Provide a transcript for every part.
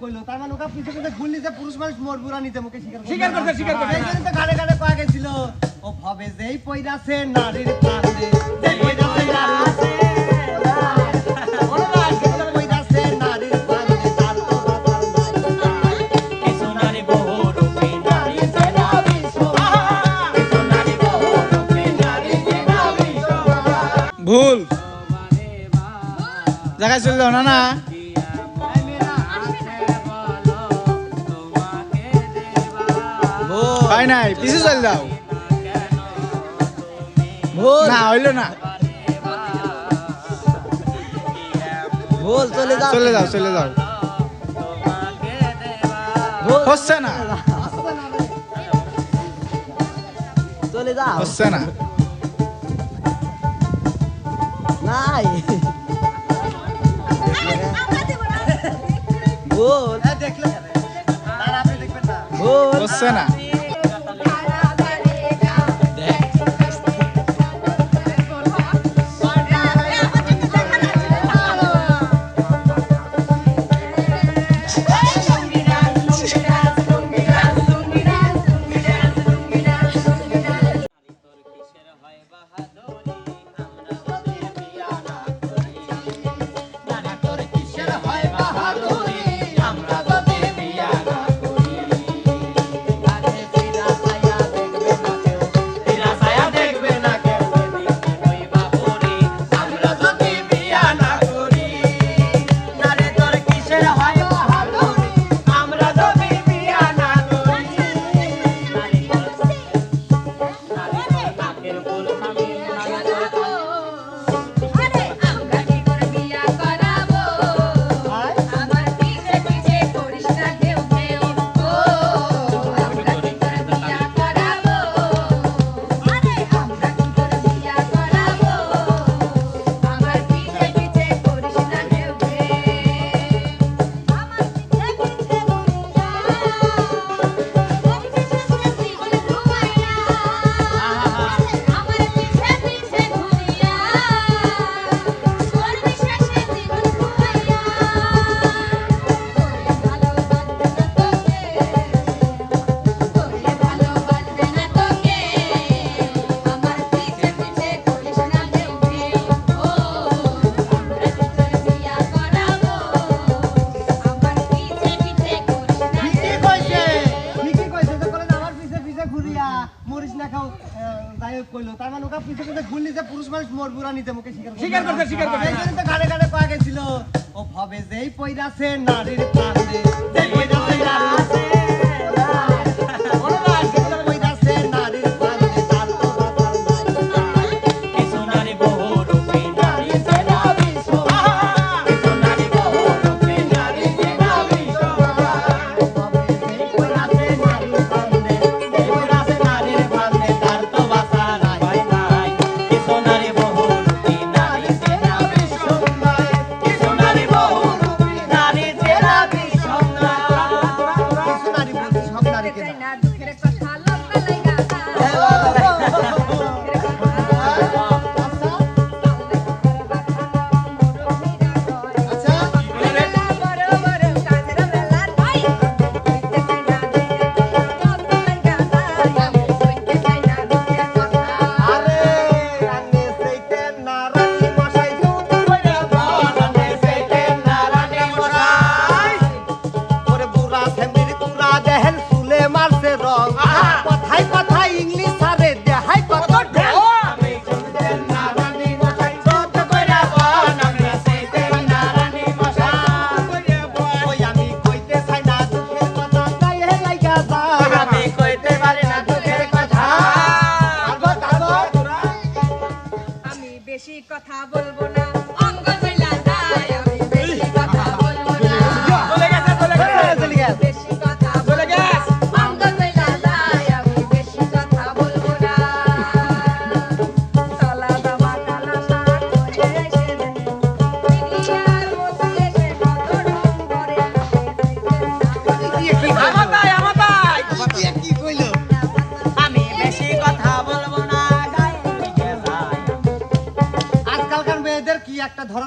কইলো তার মানে ওকে পিছে পিছে ঘুরলি যে পুরুষ মানুষ মরবুরা নিতে মুখে স্বীকার স্বীকার করছে স্বীকার করছে। এই জন্য গানে গানে কয়া গেছিল। ও ভবে যেই পয়রাছে নারীর কাছে যেই পয়রাছে নারীর ভুল। জায়গায় চলে যাও না না হয় নাই পিছে চল যাও না হইল না। ভুল চলে যাও। চলে যাও চলে যাও। হচ্ছে না। চলে যাও। হচ্ছে না। নাই। ভুল। দেখলে? ভুল। হচ্ছে না।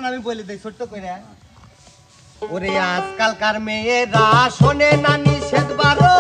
আমি বলে দিই ছোট্ট করে ওরে আজকালকার মেয়েরা শোনে নানি শেষ বারো।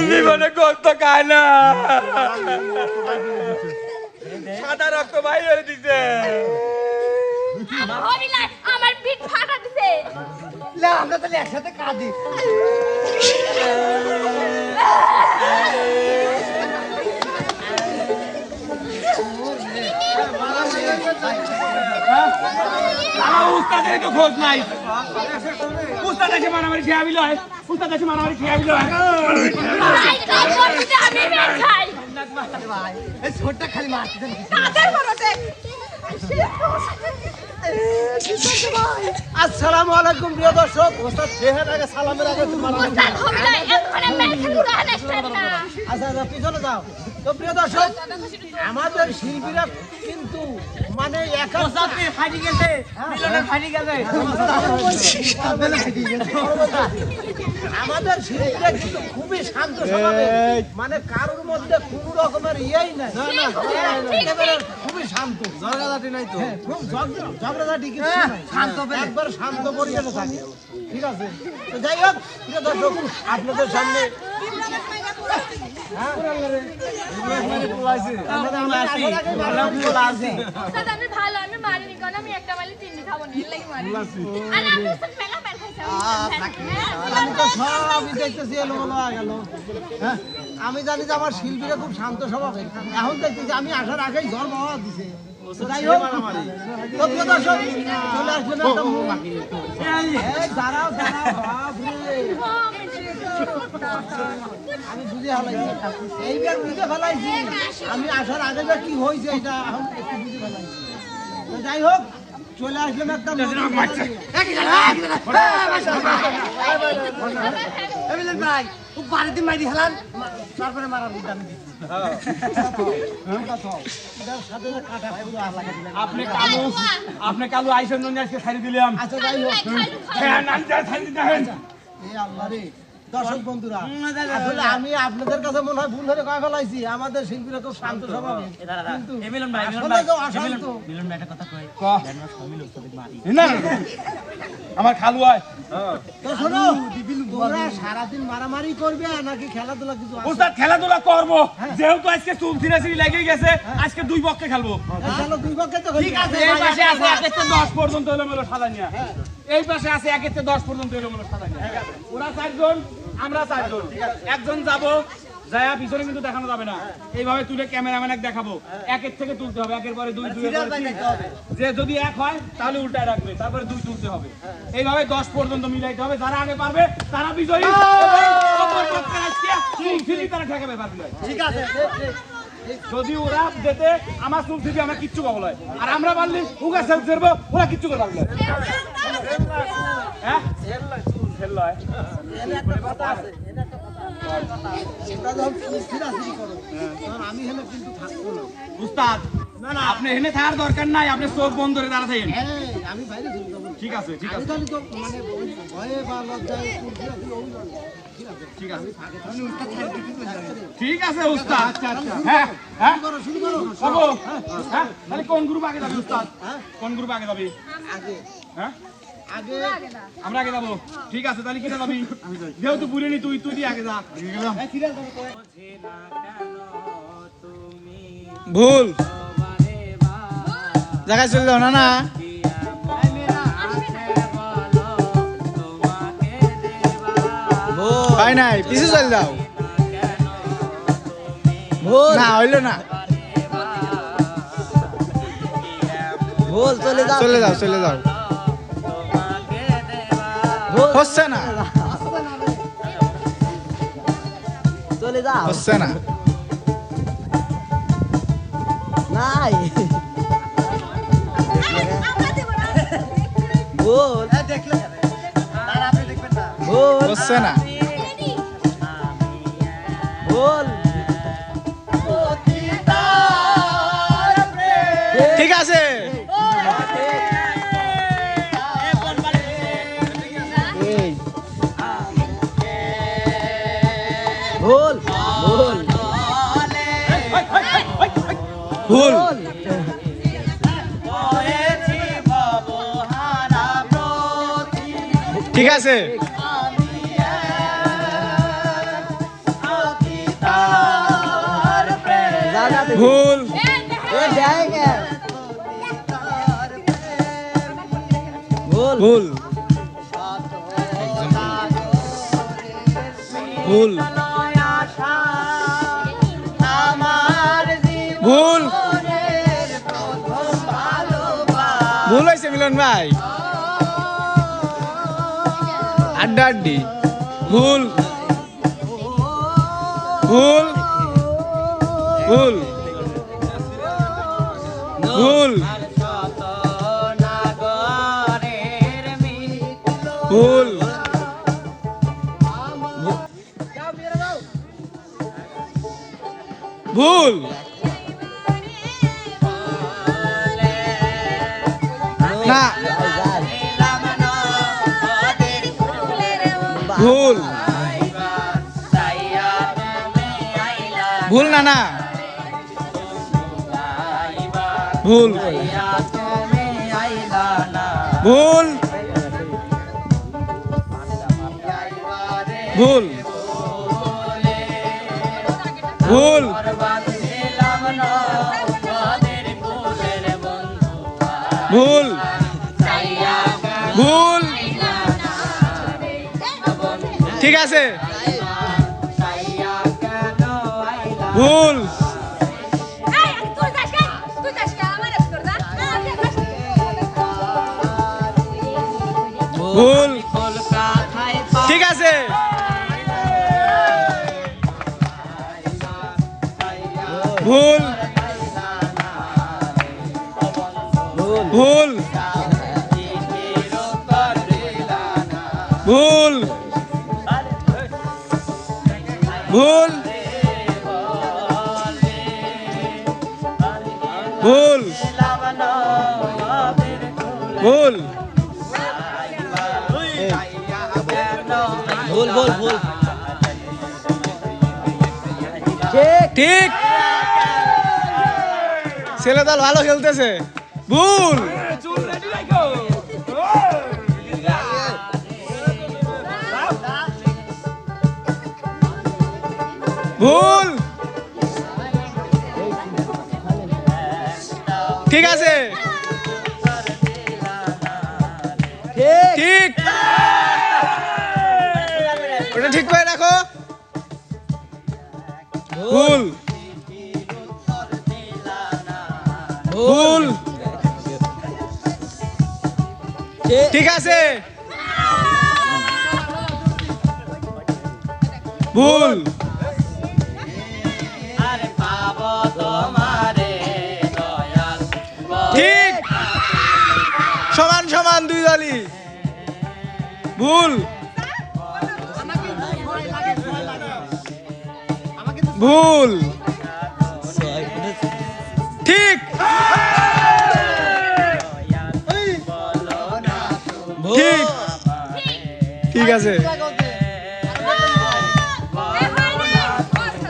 জীবনে কষ্ট খায় না সাদা রক্ত বাইরে হয়ে দিছে। হরিলাল আমার পিঠ ফাটা দিছে। আমরা তাহলে একসাথে কাঁদি। উস্তাদের তো খোঁজ নাই। উস্তাদ এসে মারামারি খেয়া আবিল হয়। উস্তাদ এসে মারামারি খেয়া হয়। এই ছোটটা খালি মারতে আসসালামু আলাইকুম প্রিয় দর্শক ওস্তাদ চেহারা আগে সালামের আগে আচ্ছা আচ্ছা পিছনে যাও তো প্রিয় দর্শক আমাদের শিল্পীরা কিন্তু মানে একা ফাটি গেছে মিলনের ফাটি গেছে আমাদের শিল্পীরা কিন্তু খুবই শান্ত স্বভাবের। মানে কারোর মধ্যে কোনো রকমের ইয়েই নাই। একেবারে খুবই শান্ত। ঝগড়াঝাটি নাই তো? খুব ঝগড়াঝাটি কিছু নাই। শান্ত একবার শান্ত পরিবেশে থাকে। ঠিক আছে? তো যাই হোক প্রিয় দর্শক আপনাদের সামনে আমি ভালো আমি মারিনি কারণ আমি একটা মালি চিনি খাব না লাগি মারি। আর আপনি ওস্তাদ মেলা আমি তো সবই দেখতেছি হয়ে গেল। হ্যাঁ? আমি জানি যে আমার শিল্পীরা খুব শান্ত স্বভাবের। এখন দেখতেছি আমি আসার আগেই ঝড় বাবা দিছে। আমি আমি আসার আগে কি হয়েছে, এটা যাই হোক চলে আসলাম এমিলেন ভাই ও বাড়িতে মারি হেলান। তারপরে আপনি কালু আপনি কালু আইসেন আজকে ছাড়ি দিলাম। আচ্ছা যাই হোক। হ্যাঁ দর্শক বন্ধুরা আসলে আমি আপনাদের কাছে মনে হয় ভুল ধরে কয়ে ফেলাইছি আমাদের শিল্পীরা খুব শান্ত স্বভাবের কিন্তু না। আমার খালু হয় তো শোনো তোমরা সারাদিন মারামারি করবে নাকি খেলাধুলা কিছু? খেলাধুলা করব যেহেতু আজকে চুল ছিঁড়াছিড়ি লেগে গেছে আজকে দুই পক্ষে খেলব। এই দুই পক্ষে তো ঠিক আছে এই পাশে আছে থেকে দশ পর্যন্ত এলোমেলো সাদা নিয়া। এই পাশে আছে একের থেকে দশ পর্যন্ত এলোমেলো সাদা নিয়া। ওরা চারজন আমরা চারজন একজন যাব যায়া পিছনে কিন্তু দেখানো যাবে না। এইভাবে তুলে ক্যামেরাম্যান এক দেখাবো। একের থেকে তুলতে হবে একের পরে দুই দুই যে যদি এক হয় তাহলে উল্টায় রাখবে তারপরে দুই তুলতে হবে। এইভাবে দশ পর্যন্ত মিলাইতে হবে। যারা আগে পারবে তারা বিজয়ী। তারা ঠেকাবে পারবে ঠিক আছে। যদি ওরা যেতে আমার চুল থেকে আমরা কিচ্ছু পাবো না। আর আমরা পারলি উগা ওরা কিচ্ছু করতে পারবে হ্যাঁ? ফেল লয়। এটা যখন ছিড়াছিড়ি করো তখন আমি হেলে কিন্তু থাকব না। উস্তাদ আপনি এখানে থাকার দরকার নাই আপনি চোখ বন্ধ করে দাঁড়া থাকেন। আমি বাইরে ঠিক আছে ঠিক আছে। তাহলে তো মানে ভয়ে বা লজ্জায়। ঠিক আছে ঠিক আছে। ঠিক আছে উস্তাদ। হ্যাঁ হ্যাঁ। করো শুরু করো। হ্যাঁ তাহলে কোন গ্রুপ আগে যাবে উস্তাদ? হ্যাঁ। কোন গ্রুপ আগে যাবে? আগে। হ্যাঁ? আমরা আগে যাব। ঠিক আছে তাহলে যাবি যেহেতু বুড়িনি তুই তুই আগে যা। এই সিরিয়াল ধরো তো। ভুল। জায়গায় চলে যাও না না হয় নাই পিছু চলে যাও। ভুল। না হইল না। ভুল চলে যাও। চলে যাও চলে যাও। হচ্ছে না চলে যাও। হচ্ছে না নাই হচ্ছে না। ভুল। ঠিক আছে। ভুল। ঠিক আছে। ভুল। ভুল। ভুল। ভুল হয়েছে মিলন ভাই আড্ডা আড্ডি ভুল ভুল ভুল ভুল ভুল ভুল না। ভুল। ভুল না না। ভুল। ভুল। ভুল। ভুল। ভুল। ভুল। ঠিক আছে। ভুল। ভুল। ঠিক আছে। ভুল। ভুল। ভুল। ভুল। ভুল। ভুল। ভুল ভুল ভুল। ঠিক। ছেলে দল ভালো খেলতেছে। ভুল। ভুল। ঠিক আছে। ঠিক। ওটা ঠিক করে রাখো। ভুল। ভুল। ঠিক আছে। ভুল। সমান দুই দলই ভুল। ভুল। ঠিক। ঠিক। ঠিক আছে।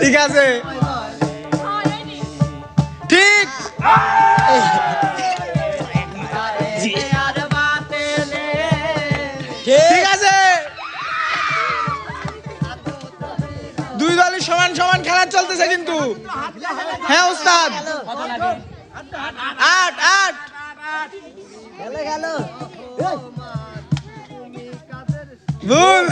ঠিক আছে। ঠিক। খেলা টাইমার চলতেছে কিন্তু। হ্যাঁ উস্তাদ। আট আট। ভুল।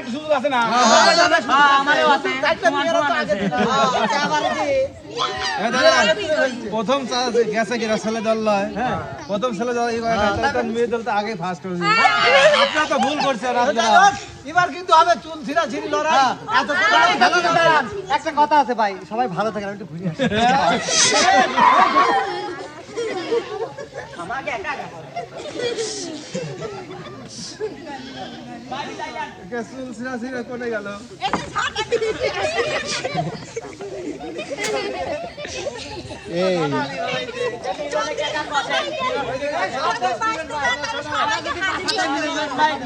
একটা সুযোগ আছে না? প্রথম গেছে কিনা ছেলে দল নয় প্রথম ছেলে দল কয়টা মেয়ে দল তো আগে ফার্স্ট হয়েছে। আপনারা তো ভুল করছেন এবার কিন্তু হবে চুল ছিঁড়া ছিঁড়ি লড়াই। একটা কথা আছে ভাই সবাই ভালো থাকেন আমি একটু ঘুরে কোনে গেল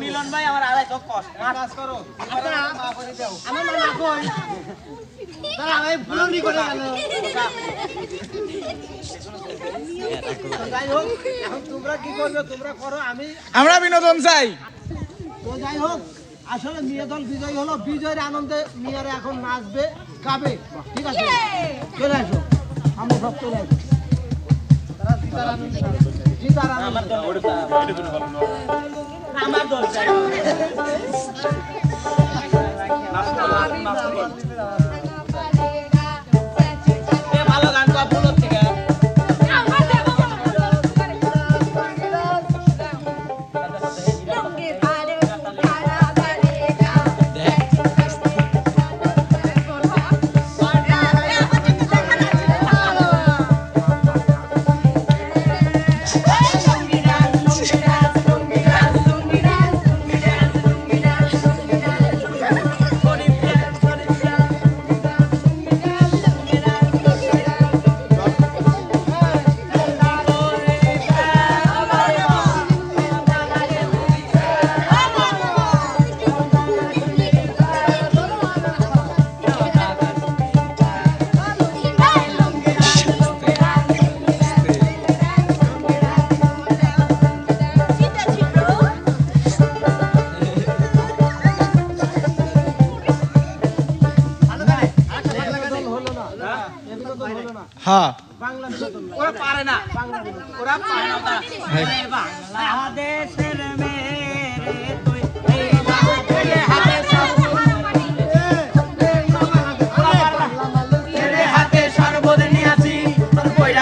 মিলন ভাই আমার আড়াই চোখ কষ্ট আমার মা আমি ফুলনি করে গেল হোক এখন তোমরা কি করবে তোমরা করো আমি আমরা বিনোদন চাই। তো যাই হোক আসলে মেয়ে দল বিজয়ী হলো বিজয়ের আনন্দে মেয়েরা এখন নাচবে গাবে। ঠিক আছে? চলে আসো। আমরা সব চলে আসো। আমার জিতার আনন্দে নাচবে। জিতার আনন্দে আমার দল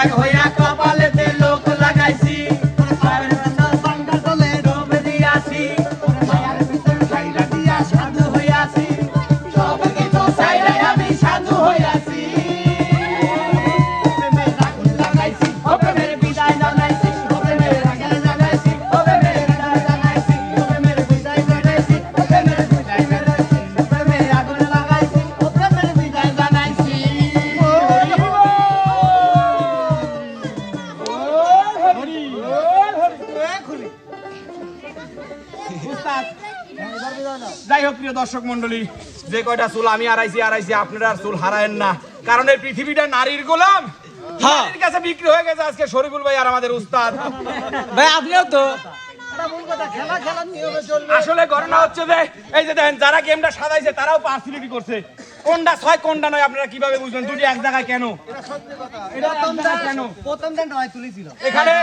তোর বৈরাগ যাই হোক প্রিয় দর্শক মন্ডলী যে কয়টা চুল আমি আড়াইছি আড়াইছি আপনারা আর চুল হারায়েন না। কারণ এই পৃথিবীটা নারীর গোলাম। হ্যাঁ। নারীর কাছে বিক্রি হয়ে গেছে আজকে শরীফুল ভাই আর আমাদের উস্তাদ। ভাই আপনিও তো আসলে ঘটনা হচ্ছে যে এই যে দেখেন যারা গেমটা সাজাইছে তারাও পার্সিলিটি করছে। কোনটা ছয় কোনটা নয় আপনারা কীভাবে বুঝবেন? দুটি এক জায়গায় কেন? এটা এক জায়গায় কেন? প্রথম দিন নয় তুলেছিল। এখানে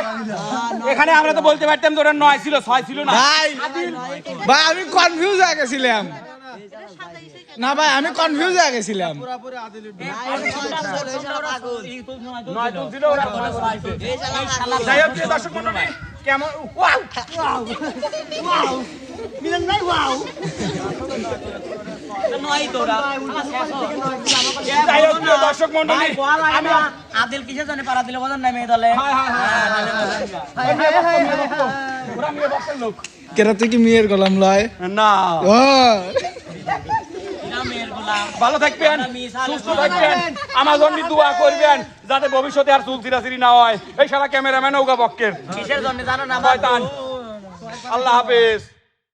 এখানে আমরা তো বলতে পারতাম যে ওটা নয় ছিল ছয় ছিল না। ভাই ভাই আমি কনফিউজ হয়ে গেছিলাম। না ভাই আমি কনফিউজ হয়ে গেছিলাম। ওরা দর্শক মন্ডলী কেমন ওয়াও মিলন নাই ওয়াও নয় তোরা যাই হোক প্রিয় দর্শক মন্ডলী আমি আদিল কিসের জন্য পারা দিলে বোঝেন না মেয়ে দলে হায় হায় হায় ওরা মেয়ে বক্সের লোক কেরা তুই কি মেয়ের গোলাম লয় না ও এরা মেয়ের গোলাম ভালো থাকবেন সুস্থ থাকবেন। আমার জন্য দোয়া করবেন যাতে ভবিষ্যতে আর চুল চিরাচিরি না হয়। এই সারা ক্যামেরাম্যান ওগা বক্কের। কিসের জন্য জানো না আল্লাহ হাফেজ।